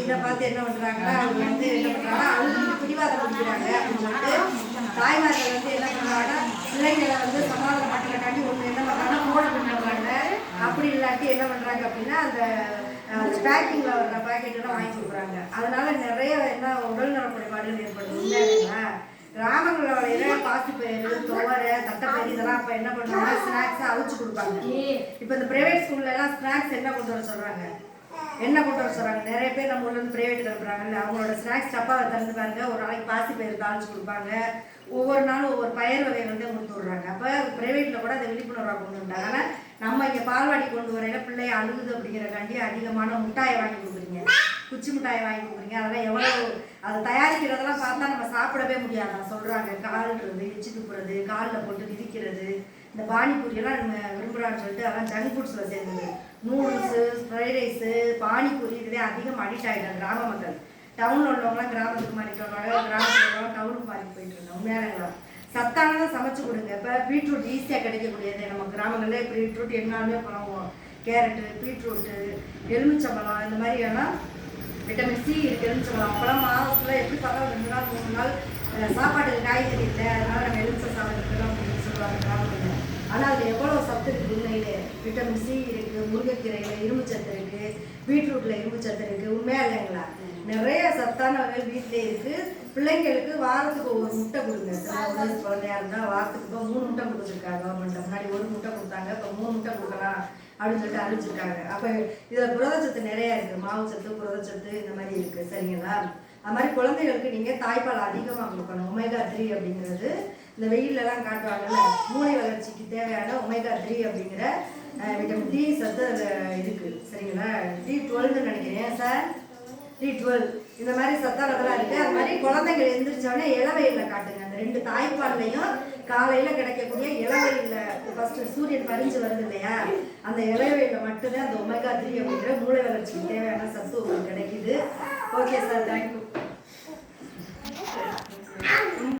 இதை பார்த்து என்ன பண்றாங்கன்னா அவங்க வந்து என்ன பண்றாங்கன்னா அவங்க பிடிவாதம் பிடிக்கிறாங்க அப்படின்னு சொல்லிட்டு தாய்மார்கள் வந்து என்ன பண்றாங்கன்னா பிள்ளைங்களை வந்து சமாதானப்படுத்துறக்காண்டி ஒன்று என்ன பண்றாங்கன்னா மூட பண்ணுறாங்க அப்படி இல்லாட்டி என்ன பண்றாங்க அப்படின்னா அந்த பேக்கிங்ல வர்ற பாக்கெட் எல்லாம் வாங்கி கொடுக்குறாங்க. அதனால நிறைய என்ன உடல் நல குறைபாடுகள் ஏற்படுது உண்மையா கிராமங்களில் வளையிற பாசிப்பயிறு அப்போ என்ன பண்ணுவாங்க ஸ்நாக்ஸ் அவிச்சு கொடுப்பாங்க. இப்போ இந்த பிரைவேட் ஸ்கூல்ல எல்லாம் ஸ்நாக்ஸ் என்ன கொண்டு வர சொல்றாங்க? என்ன கொண்டு வர சொல்றாங்க? நிறைய பேர் நம்ம ஊர்ல இருந்து பிரைவேட் அனுப்புறாங்கல்ல அவங்களோட ஸ்நாக்ஸ் டப்பாவை திறந்து பாருங்க ஒரு நாளைக்கு பாசி பயிர் தாளிச்சு கொடுப்பாங்க. ஒவ்வொரு நாளும் ஒவ்வொரு பயிர் வகை வந்து கொடுத்து விடுறாங்க. அப்போ பிரைவேட்ல கூட அதை விழிப்புணர்வாக கொண்டு வந்தாங்க. ஆனால் நம்ம இங்கே பால்வாடி கொண்டு வரையில பிள்ளைய அழுகுது அப்படிங்கிறக்காண்டி அதிகமான முட்டாயை வாங்கி கொடுக்குறீங்க. குச்சி மிட்டாயை வாங்கி கொடுக்குறீங்க. அதெல்லாம் எவ்வளோ அதை தயாரிக்கிறதெல்லாம் பார்த்தா நம்ம சாப்பிடவே முடியாது. சொல்கிறாங்க கால்றது எச்சு துப்புறது காலில் போட்டு மிதிக்கிறது இந்த பானிபூரியெல்லாம் நம்ம விரும்புகிறான்னு சொல்லிட்டு அதெல்லாம் ஜங்க் ஃபுட்ஸில் சேர்ந்தது. நூடுல்ஸு ஃப்ரைட் ரைஸு பானிபூரி இதுவே அதிகம் அடிக்ட் ஆகிட்டாங்க கிராம மக்கள். டவுனில் உள்ளவங்களாம் கிராமத்துக்கு மாறிட்டு வருவாங்க கிராமத்தில் உள்ளவங்க டவுனுக்கு மாறி போயிட்டு இருக்காங்க உண்மையானங்களா சத்தானதை சமைச்சு கொடுங்க. இப்போ பீட்ரூட் ஈஸியாக கிடைக்கக்கூடியது. நம்ம கிராமங்களில் பீட்ரூட் என்னாலுமே பழம் கேரட்டு பீட்ரூட்டு எலுமிச்சம்பழம் இந்த மாதிரியெல்லாம் விட்டமின் சி இருக்கு எலுமிச்சம்பழம் அப்போலாம் மாதத்தில் எப்படி பார்த்தாலும் ரெண்டு நாள் மூணு நாள் சாப்பாட்டுக்கு காய்கறி இல்லை. அதனால நம்ம எலுமிச்சை சாதம் எடுக்கலாம் அப்படின்னு சொல்லுவாங்க கிராமத்தில் ஆனால் அதில் எவ்வளோ சத்து இருக்குது உண்மையிலே? விட்டமின் சி இருக்குது முருங்கைக்கீரையில் இரும்புச்சத்து இருக்குது பீட்ரூட்டில் இரும்புச்சத்து இருக்குது உண்மையா இல்லைங்களா? நிறைய சத்தான வகைகள் வீட்டிலே இருக்குது பிள்ளைங்களுக்கு வாரத்துக்கு ஒரு முட்டை கொடுங்க. வயசு குழந்தையா இருந்தால் வாரத்துக்கு இப்போ மூணு முட்டை கொடுத்துருக்காங்க கவர்மெண்ட் முன்னாடி ஒரு முட்டை கொடுத்தாங்க இப்போ மூணு முட்டை கொடுக்கலாம் அப்படின்னு சொல்லிட்டு அறிவிச்சிருக்காங்க. அப்போ இதில் புரதச்சத்து நிறைய இருக்குது மாவுச்சத்து புரதச்சத்து இந்த மாதிரி இருக்குது சரிங்களா? அது மாதிரி குழந்தைகளுக்கு நீங்கள் தாய்ப்பால் அதிகமாக கொடுக்கணும். ஒமேகா த்ரீ அப்படிங்கிறது இந்த வெயிலெலாம் காட்டுவாங்கல்ல மூளை வளர்ச்சிக்கு தேவையான ஒமேகா த்ரீ அப்படிங்கிற விட்டமின் டி சத்து அதில் இருக்குது சரிங்களா? டி டுவெல்னு நினைக்கிறேன் சார் த்ரீ டுவெல் இந்த மாதிரி சத்தானதெல்லாம் இருக்குது மாதிரி குழந்தைங்க எழுந்திரிச்சோடனே இளவெயிலில் காட்டுங்க. அந்த ரெண்டு தாய்ப்பால்லையும் காலையில் கிடைக்கக்கூடிய இளவெயிலில் ஃபஸ்ட்டு சூரியன் பறிஞ்சு வருது இல்லையா? அந்த இளவெயிலில் மட்டும்தான் அந்த ஒமேகா த்ரீ அப்படிங்கிற மூளை வளர்ச்சிக்கு தேவையான சத்து உங்களுக்கு கிடைக்குது ஓகே சார் தேங்க்யூ